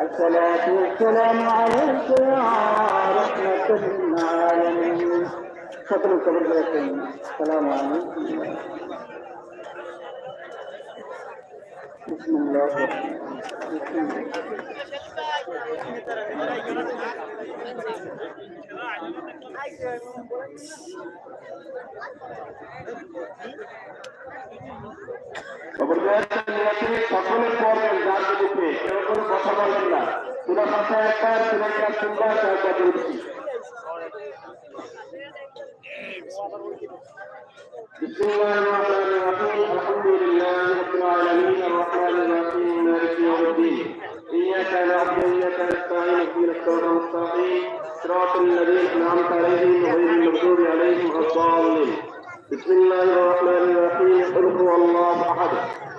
الصلاة والسلام عليك يا رحمة للعالمين شكرا قبل لكم السلام عليكم بسم الله الرحمن الرحيم সকলে পড়বেন যার দিকে কেউ কোনো কথা বলবেন না পুরো কথা একবার পুরো একটা শুনবার চেষ্টা করছি بسم الله الرحمن الرحيم الحمد لله رب العالمين الرحمن الرحيم مالك يوم الدين اياك نعبد واياك نستعين اهدنا الصراط المستقيم صراط الذين أنعمت عليهم غير المغضوب عليهم الضالين. بسم الله الرحمن الرحيم. قل هو الله أحد.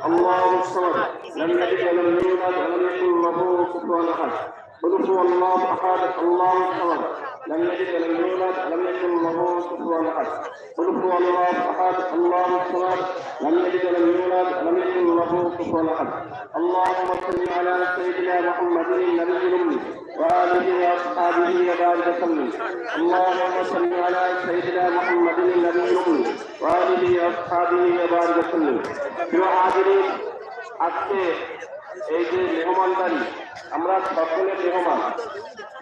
الله الصمد. لم يلد ولم يولد ولم يكن له كفوا أحد. قل هو الله أحد. الله الصمد. لم يلد ولم يولد ولم يكن له كفوا احد قل هو الله احد الله الصمد لم يلد ولم يولد ولم يكن له كفوا احد اللهم صل على سيدنا محمد النبي الامي واله واصحابه وبارك وسلم اللهم صل على سيدنا محمد النبي الامي واله واصحابه وبارك وسلم প্রিয় হাজিরিন আজকে এই যে মেহমানদারি আমরা সকলে মেহমান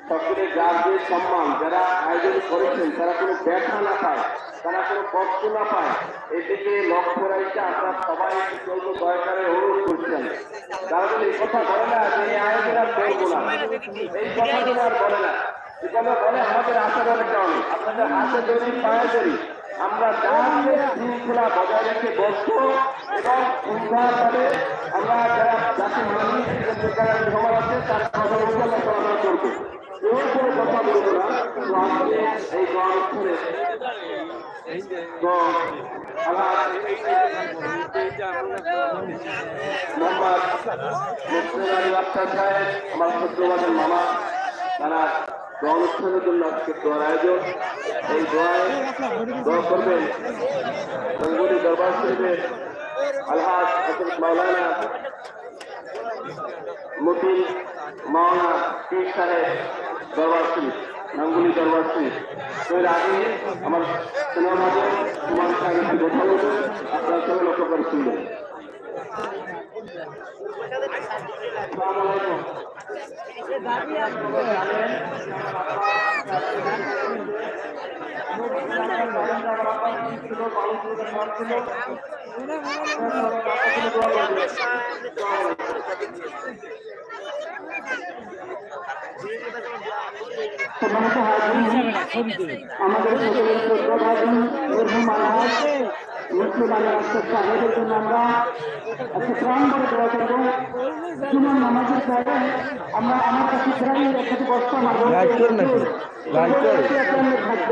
সকলে যার যে সম্মান যারা আয়োজন করেছেন, তারা কোনো ব্যথা না পায়, তারা কোনো কষ্ট না পায়। এদিকে লক্ষ্য রাখতে আপনারা সবাই চলব দরকারে অনুরোধ করছেন তারা যদি এই কথা বলে না যে এই আয়োজন আর করব না। এই কথাগুলো আর বলে না। এখানে বলে আমাদের আশা করার কারণে, আপনাদের হাতে তৈরি পায়ে তৈরি। আমরা যাতে শৃঙ্খলা বজায় রেখে বসবো এবং সুন্দরভাবে আমরা যারা জাতি মানুষ ভ্রমণ আছে, তার অনুসরণ করা করব। কেউ কোনো কথা বলব না তো আজকে এই তো আমার সত্যবাদের মামা তারা অনুষ্ঠানের জন্য আজকে দোয়ার আয়োজন এই দোয়ায় দোয়া করবেন রঙ্গুলি দরবার শরীফের হজরত মাওলানা মতিন মাওলানা পীর সাহেব দরবার শরীফ নাঙ্গুলি দরবার শরীফ। তো এর আগে আমার সিনেমা মাঝে তোমার সাহেব একটু কথা বলবেন আপনার সঙ্গে লক্ষ্য করে শুনবেন। হাজিরিন আমাদের সকলের শ্রদ্ধাভাজন মরহুম আলহাজ মুসলিম আলী আক্তার সাহেবের জন্য আমরা একটা প্রাণ করে দেওয়া করব জুমার নামাজের পরে আমরা আমার কাছে প্রায় একসাথে কষ্ট আমার থাকব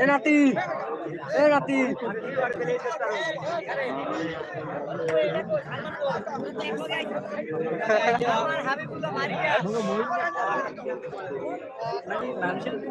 এ নাতি এ নাতি। মানুষের একটু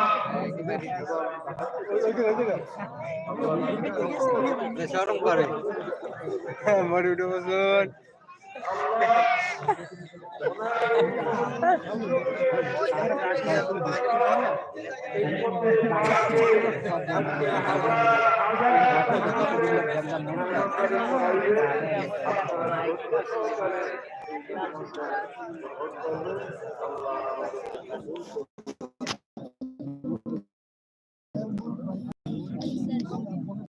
শরম করে মরে উঠে বসুন